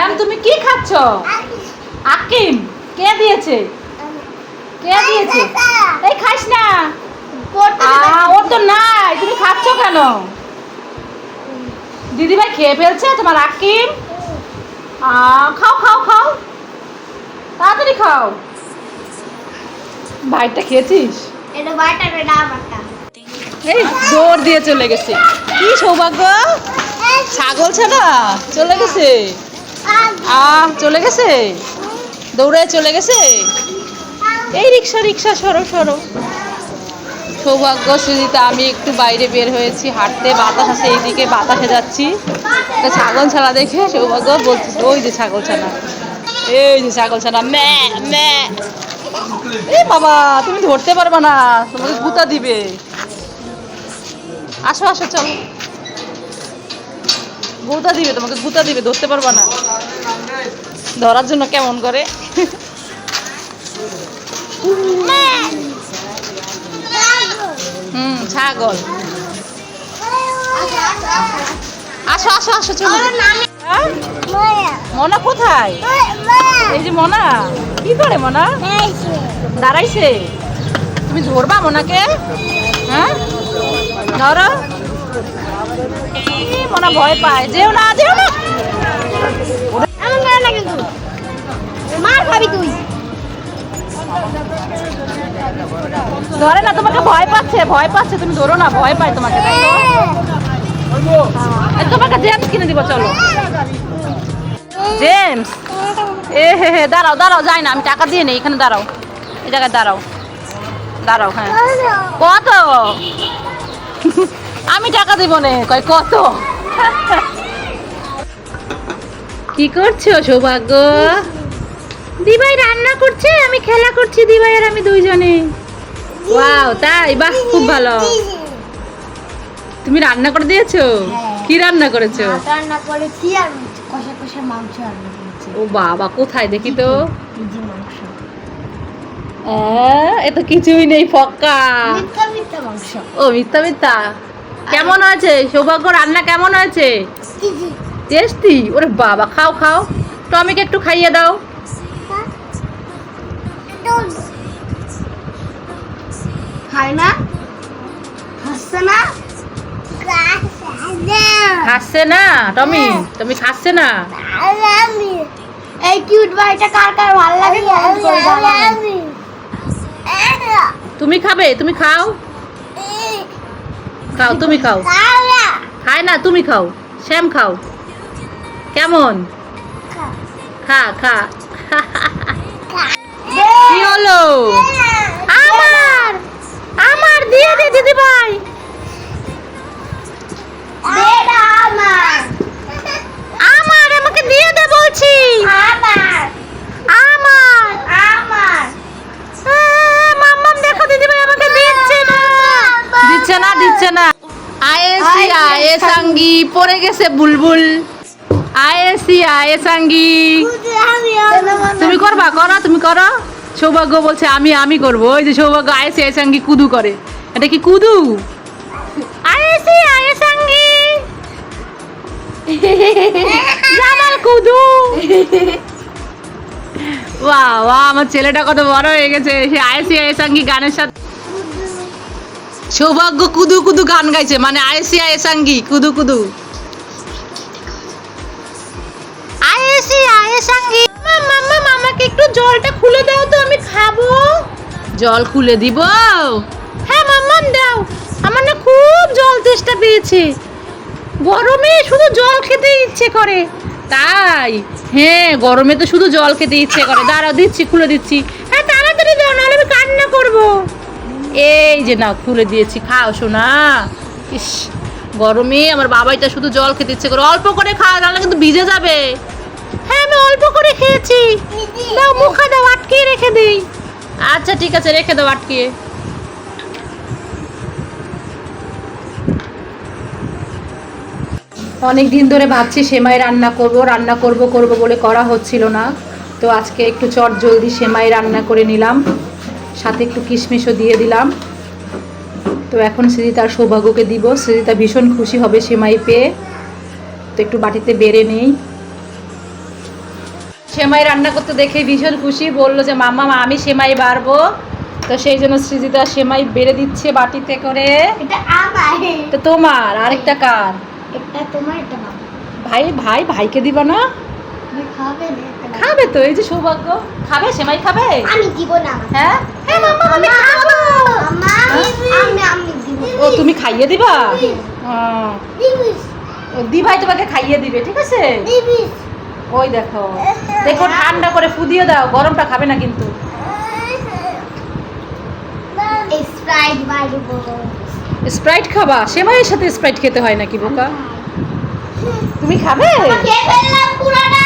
শ্যাম তুমি কি খাচ্ছ? আকিম কে দিয়েছে? কে দিয়েছে? এই খাইস না। ওর তো নাই। তুমি খাচ্ছ কেন? খেয়ে ফেলছে তোমার আকিম? খাও খাও খাও। তাড়াতাড়ি খাও। ভাইটা খেয়েছিস? এই দৌড় দিয়ে চলে গেছে। কি সৌভাগ্য? ছাগল ছানা? চলে গেছে। আহ, চলে গেছে? দৌড়ায় চলে গেছে? এই রিক্সা রিক্সা, সরো সরো। সৌভাগ্য সুজিতা, আমি একটু বাইরে বের হয়েছি, হাঁটতে বাতাস আছে, এইদিকে বাতাসে যাচ্ছি। ছাগল ছানা দেখে সৌভাগ্য বলছে, ওই যে ছাগল ছানা, এই যে ছাগল ছানা, ম্যা ম্যা। এই বাবা, তুমি ধরতে পারবে না, তোমাকে গুতা দিবে। আসো আসো, চলো। গুতা দিবে, তোমাকে গুতা দিবে, ধরতে পারবা না। ধরার জন্য কেমন করে? হুম, ছাগল। আসো আসো আসো, চলো। হ্যাঁ? মনা কোথায়? এই যে মনা, কি করে মনা? দাঁড়াইছে। তুমি ধরবা মনাকে? হ্যাঁ? ধরো। মনা ভয় পায়। যেও না যেও না। ধরে না তোমাকে ভয় পাচ্ছে ভয় পাচ্ছে, তুমি ধরো না, ভয় পায় তোমাকে তোমাকে জেমস কিনে দিব, চলো। জেমস এ, হে হে, দাঁড়াও দাঁড়াও, যাই না, আমি টাকা দিয়ে নেই, এখানে দাঁড়াও। এই জায়গায় দাঁড়াও। দাঁড়াও হ্যাঁ। কত? আমি টাকা দিব নে, কয়, কত? কি করছ সৌভাগ্য? দিবাই রান্না করছে আমি খেলা করছি দিবাই আর আমি দুইজনে। ওয়াও তাই? বাহ খুব ভালো। তুমি রান্না করে দিয়েছ? হ্যাঁ। কি রান্না করেছ? রান্না করেছি আর কষা কষা মাংস রান্না করেছি। ও বাবা কোথায় দেখি তো? মাংস। এ তো কিছুই নেই ফক্কা। মিথ্যা মিথ্যা মাংস। ও মিথ্যা মিথ্যা। কেমন হয়েছে? সৌভাগ্য রান্না কেমন হয়েছে? কেজি টেস্টি? ওরে বাবা, খাও খাও। টমিকে একটু খাইয়ে দাও। খাই না? খাচ্ছে না? টমি খাচ্ছে না। তুমি খাবে? তুমি খাও। খাও, তুমি খাও। খায় না, তুমি খাও। শ্যাম খাও। কেমন? খা। খা কি হলো? আমার! আমার দিয়ে দে দিদি ভাই। আমার। আমার আমাকে দিয়ে দে বলছি। আমার। আমার। মাম্মাম দেখো দিদি ভাই আমাকে দিচ্ছে না। দিচ্ছে না দিচ্ছে না। আয়েসি আয়েসাঙ্গি পড়ে গেছে বুলবুল। আয়েসি আয়েসাঙ্গি তুমি করবা? করো, তুমি করো। সৌভাগ্য বলছে, আমি আমি করব। ওই যে সৌভাগ্য আয়েসি আয়েসাঙ্গি কুদু করে। এটা কি কুদু? কুদু। বাহ বাহ, আমার ছেলেটা কত বড় হয়ে গেছে। সে আয়েসি আয়েসাঙ্গি গানের সাথে। সৌভাগ্য কুদু কুদু গান গাইছে। মানে আয়েসি আয়েসাঙ্গি কুদু কুদু। জলটা খুলে দাও তো আমি খাব। জল খুলে দিব? হ্যাঁ মাম্মাম দাও। আমার না খুব জল তেষ্টা পেয়েছে। গরমে শুধু জল খেতে ইচ্ছে করে। তাই? হ্যাঁ গরমে তো শুধু জল খেতে ইচ্ছে করে। দাঁড়াও দিচ্ছি খুলে দিচ্ছি। হ্যাঁ তাড়াতাড়ি দাও নাহলে আমি কান্না করব। এই যে না খুলে দিয়েছি। খাও শোনা ইস গরমে আমার বাবাইটা শুধু জল খেতে ইচ্ছে করে। অল্প করে খাও নাহলে কিন্তু ভিজে যাবে। করে খেয়েছি দাও মুখা দাও আটকিয়ে রেখে দিই। আচ্ছা ঠিক আছে রেখে দাও আটকিয়ে। অনেক দিন ধরে ভাবছি সেমাই রান্না করব রান্না করব করব বলে করা হচ্ছিল না। তো আজকে একটু চট জলদি সেমাই রান্না করে নিলাম। সাথে একটু কিশমিশও দিয়ে দিলাম। তো এখন সৃজিতার সৌভাগ্যকে দিব। সৃজিতা ভীষণ খুশি হবে সেমাই পেয়ে। তো একটু বাটিতে বেড়ে নেই। সেমাই রান্না করতে দেখে ভীষণ খুশি বলল যে মাম্মা আমি সেমাই বাড়বো। তো সেই জন্য সৃজিতা সেমাই বেড়ে দিচ্ছে বাটিতে করে। এটা তোমার আরেকটা কার? ভাই ভাই ভাইকে দিবা না? খাবে তো এই যে সৌভাগ্য। খাবে সেমাই খাবে? আমি দিব না হ্যাঁ? হ্যাঁ আমি খাব। ও তুমি খাইয়ে দিবা? দিবি। ও, দি ভাই তোমাকে খাইয়ে দিবে ঠিক আছে? ওই দেখো। দেখো ঠান্ডা করে ফুদিয়ে দাও গরমটা খাবে না কিন্তু। স্প্রাইট খাবা? সেমাইয়ের সাথে স্প্রাইট খেতে হয় নাকি বোকা? তুমি খাবে? খেয়ে ফেললাম পুরাটা।